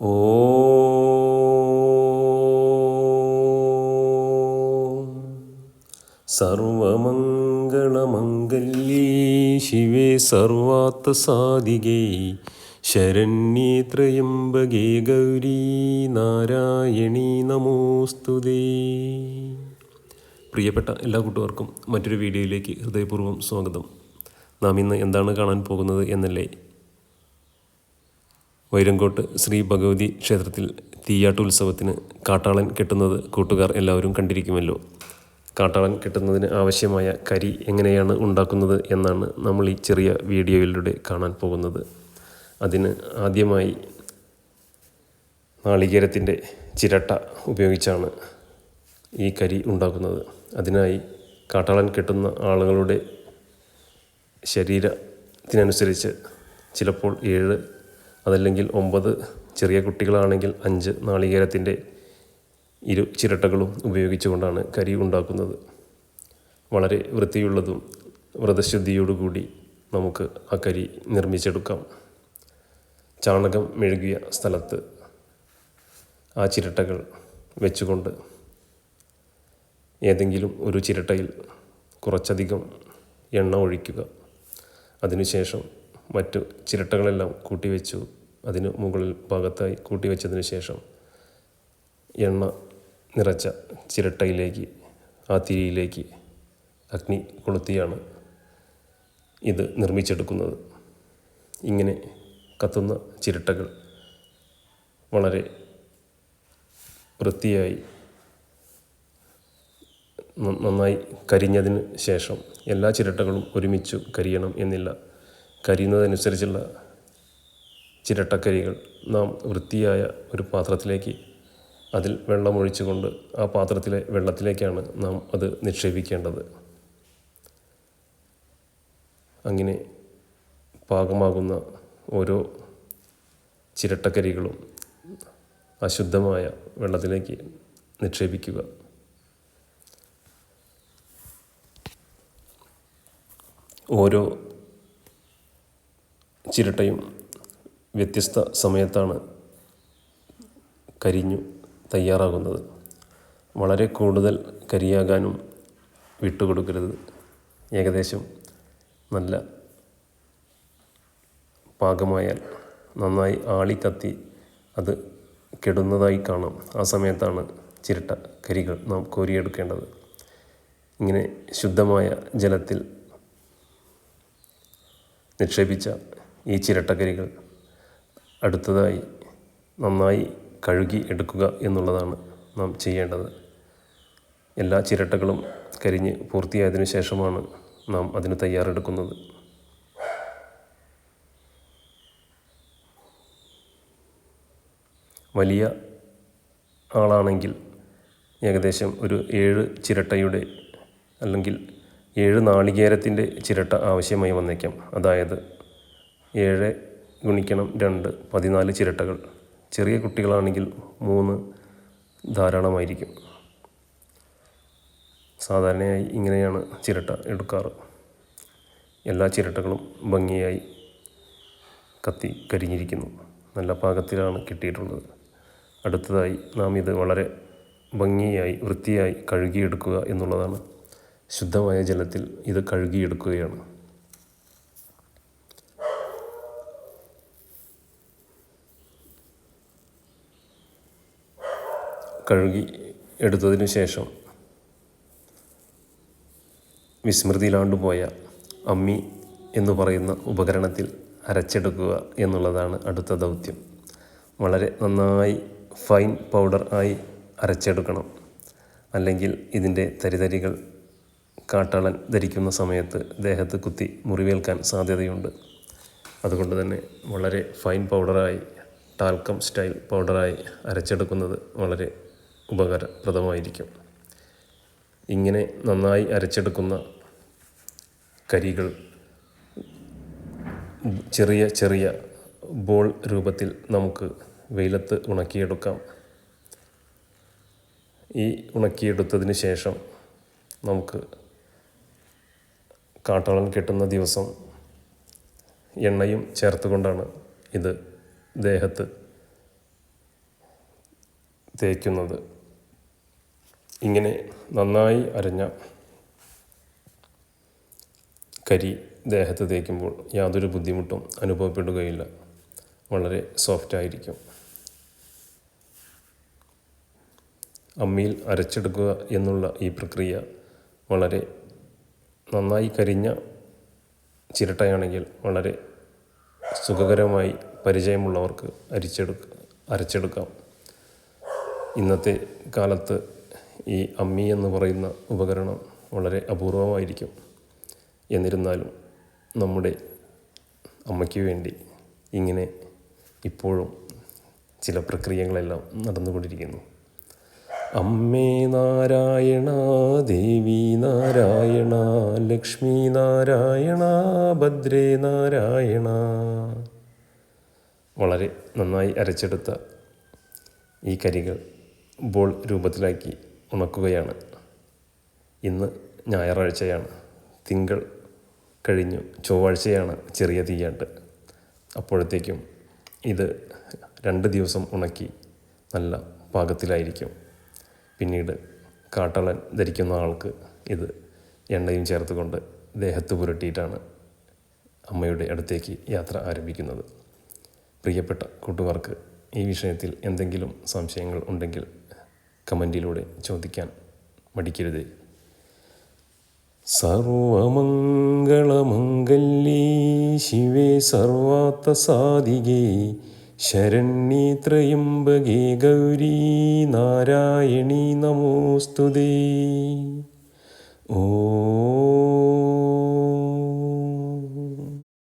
ഓം സർവമംഗളമംഗല്യേ ശിവേ സർവാത്തസാധികേ ശരണ്യേ ത്രയംബകേ ഗൗരീ നാരായണീ നമോസ്തുതേ. പ്രിയപ്പെട്ട എല്ലാ കൂട്ടുകാർക്കും മറ്റൊരു വീഡിയോയിലേക്ക് ഹൃദയപൂർവം സ്വാഗതം. നാം ഇന്ന് എന്താണ് കാണാൻ പോകുന്നത് എന്നല്ലേ വൈരങ്കോട്ട് ശ്രീ ഭഗവതി ക്ഷേത്രത്തിൽ തീയാട്ടുത്സവത്തിന് കാട്ടാളൻ കെട്ടുന്നത് കൂട്ടുകാർ എല്ലാവരും കണ്ടിരിക്കുമല്ലോ. കാട്ടാളൻ കെട്ടുന്നതിന് ആവശ്യമായ കരി എങ്ങനെയാണ് ഉണ്ടാക്കുന്നത് എന്നാണ് നമ്മൾ ഈ ചെറിയ വീഡിയോയിലൂടെ കാണാൻ പോകുന്നത്. അതിന് ആദ്യമായി നാളികേരത്തിന്റെ ചിരട്ട ഉപയോഗിച്ചാണ് ഈ കരി ഉണ്ടാക്കുന്നത്. അതിനായി കാട്ടാളൻ കെട്ടുന്ന ആളുകളുടെ ശരീരത്തിനനുസരിച്ച് ചിലപ്പോൾ ഏഴ് അതല്ലെങ്കിൽ ഒമ്പത് ചെറിയ കുട്ടികളാണെങ്കിൽ അഞ്ച് നാളികേരത്തിന്റെ ഇരു ചിരട്ടകളും ഉപയോഗിച്ചുകൊണ്ടാണ് കരി ഉണ്ടാക്കുന്നത്. വളരെ വൃത്തിയുള്ളതും വ്രതശുദ്ധിയോടുകൂടി നമുക്ക് ആ കരി നിർമ്മിച്ചെടുക്കാം. ചാണകം മെഴുകിയ സ്ഥലത്ത് ആ ചിരട്ടകൾ വെച്ചുകൊണ്ട് ഏതെങ്കിലും ഒരു ചിരട്ടയിൽ കുറച്ചധികം എണ്ണ ഒഴിക്കുക. അതിനുശേഷം മറ്റു ചിരട്ടകളെല്ലാം കൂട്ടിവെച്ചു അതിന് മുകളിൽ ഭാഗത്തായി കൂട്ടിവെച്ചതിന് ശേഷം എണ്ണ നിറച്ച ചിരട്ടയിലേക്ക് ആ തിരിയിലേക്ക് അഗ്നി കൊളുത്തിയാണ് ഇത് നിർമ്മിച്ചെടുക്കുന്നത്. ഇങ്ങനെ കത്തുന്ന ചിരട്ടകൾ വളരെ വൃത്തിയായി നന്നായി കരിഞ്ഞതിന് ശേഷം എല്ലാ ചിരട്ടകളും ഒരുമിച്ചു കരിയണം എന്നില്ല. കരിയുന്നതനുസരിച്ചുള്ള ചിരട്ടക്കരികൾ നാം വൃത്തിയായ ഒരു പാത്രത്തിലേക്ക് അതിൽ വെള്ളമൊഴിച്ചുകൊണ്ട് ആ പാത്രത്തിലെ വെള്ളത്തിലേക്കാണ് നാം അത് നിക്ഷേപിക്കേണ്ടത്. അങ്ങനെ പാകമാകുന്ന ഓരോ ചിരട്ടക്കരികളും അശുദ്ധമായ വെള്ളത്തിലേക്ക് നിക്ഷേപിക്കുക. ഓരോ ചിരട്ടയും വ്യത്യസ്ത സമയത്താണ് കരിഞ്ഞു തയ്യാറാകുന്നത്. വളരെ കൂടുതൽ കരിയാകാനും വിട്ടുകൊടുക്കരുത്. ഏകദേശം നല്ല പാകമായാൽ നന്നായി ആളി കത്തി അത് കെടുന്നതായി കാണാം. ആ സമയത്താണ് ചിരട്ട കരികൾ നാം കോരിയെടുക്കേണ്ടത്. ഇങ്ങനെ ശുദ്ധമായ ജലത്തിൽ നിക്ഷേപിച്ച ഈ ചിരട്ടക്കരികൾ അടുത്തതായി നന്നായി കഴുകി എടുക്കുക എന്നുള്ളതാണ് നാം ചെയ്യേണ്ടത്. എല്ലാ ചിരട്ടകളും കരിഞ്ഞ് പൂർത്തിയായതിനു ശേഷമാണ് നാം അതിന് തയ്യാറെടുക്കുന്നത്. വലിയ ആളാണെങ്കിൽ ഏകദേശം ഒരു ഏഴ് ചിരട്ടയുടെ അല്ലെങ്കിൽ ഏഴ് നാളികേരത്തിന്റെ ചിരട്ട ആവശ്യമായി വന്നേക്കാം. അതായത് ഏഴ് ഗുണിക്കണം രണ്ട് പതിനാല് ചിരട്ടകൾ. ചെറിയ കുട്ടികളാണെങ്കിൽ മൂന്ന് ധാരാളമായിരിക്കും. സാധാരണയായി ഇങ്ങനെയാണ് ചിരട്ട എടുക്കാറ്. എല്ലാ ചിരട്ടകളും ഭംഗിയായി കത്തി കരിഞ്ഞിരിക്കുന്നു. നല്ല പാകത്തിലാണ് കിട്ടിയിട്ടുള്ളത്. അടുത്തതായി നാം ഇത് വളരെ ഭംഗിയായി വൃത്തിയായി കഴുകിയെടുക്കുക എന്നുള്ളതാണ്. ശുദ്ധമായ ജലത്തിൽ ഇത് കഴുകിയെടുക്കുകയാണ്. കഴുകി എടുത്തതിനു ശേഷം വിസ്മൃതിയിലാണ്ടുപോയ അമ്മി എന്ന് പറയുന്ന ഉപകരണത്തിൽ അരച്ചെടുക്കുക എന്നുള്ളതാണ് അടുത്ത ദൗത്യം. വളരെ നന്നായി ഫൈൻ പൗഡർ ആയി അരച്ചെടുക്കണം. അല്ലെങ്കിൽ ഇതിന്റെ തരിതരികൾ കാട്ടാളൻ ധരിക്കുന്ന സമയത്ത് ദേഹത്ത് കുത്തി മുറിവേൽക്കാൻ സാധ്യതയുണ്ട്. അതുകൊണ്ട് തന്നെ വളരെ ഫൈൻ പൗഡറായി ടാൽക്കം സ്റ്റൈൽ പൗഡറായി അരച്ചെടുക്കുന്നത് വളരെ ഉപകാരപ്രദമായിരിക്കും. ഇങ്ങനെ നന്നായി അരച്ചെടുക്കുന്ന കരികൾ ചെറിയ ചെറിയ ബോൾ രൂപത്തിൽ നമുക്ക് വെയിലത്ത് ഉണക്കിയെടുക്കാം. ഈ ഉണക്കിയെടുത്തതിന് ശേഷം നമുക്ക് കാട്ടാളൻ കെട്ടുന്ന ദിവസം എണ്ണയും ചേർത്തുകൊണ്ടാണ് ഇത് ദേഹത്ത് തേക്കുന്നത്. ഇങ്ങനെ നന്നായി അരഞ്ഞ കരി ദേഹത്ത് തേക്കുമ്പോൾ യാതൊരു ബുദ്ധിമുട്ടും അനുഭവപ്പെടുകയില്ല വളരെ സോഫ്റ്റായിരിക്കും അമ്മിയിൽ അരച്ചെടുക്കുക എന്നുള്ള ഈ പ്രക്രിയ വളരെ നന്നായി കരിഞ്ഞ ചിരട്ടയാണെങ്കിൽ വളരെ സുഖകരമായി പരിചയമുള്ളവർക്ക് അരിച്ചെടുക്ക അരച്ചെടുക്കാം. ഇന്നത്തെ കാലത്ത് ഈ അമ്മി എന്ന് പറയുന്ന ഉപകരണം വളരെ അപൂർവമായിരിക്കും. എന്നിരുന്നാലും നമ്മുടെ അമ്മയ്ക്ക് വേണ്ടി ഇങ്ങനെ ഇപ്പോഴും ചില പ്രക്രിയകളെല്ലാം നടന്നുകൊണ്ടിരിക്കുന്നു. അമ്മേ നാരായണ ദേവി നാരായണ ലക്ഷ്മി നാരായണ ഭദ്രേ നാരായണ. വളരെ നന്നായി അരച്ചെടുത്ത ഈ കരികൾ ബോൾ രൂപത്തിലാക്കി ഉണക്കുകയാണ്. ഇന്ന് ഞായറാഴ്ചയാണ്. തിങ്കൾ കഴിഞ്ഞു. ചൊവ്വാഴ്ചയാണ് ചെറിയ തീയാട്ട്. അപ്പോഴത്തേക്കും ഇത് രണ്ട് ദിവസം ഉണക്കി നല്ല പാകത്തിലായിരിക്കും. പിന്നീട് കാട്ടളൻ ധരിക്കുന്ന ആൾക്ക് ഇത് എണ്ണയും ചേർത്തുകൊണ്ട് ദേഹത്ത് പുരട്ടിയിട്ടാണ് അമ്മയുടെ അടുത്തേക്ക് യാത്ര ആരംഭിക്കുന്നത്. പ്രിയപ്പെട്ട കൂട്ടുകാർക്ക് ഈ വിഷയത്തിൽ എന്തെങ്കിലും സംശയങ്ങൾ ഉണ്ടെങ്കിൽ കമന്റിലൂടെ ചോദിക്കാൻ മടിക്കരുത്. സർവമംഗളമംഗല്യേ ശിവേ സർവാർത്ഥസാധികേ ശരണ്യേ ത്രയംബകേ ഗൗരീ നാരായണീ നമോസ്തുതേ. ഓ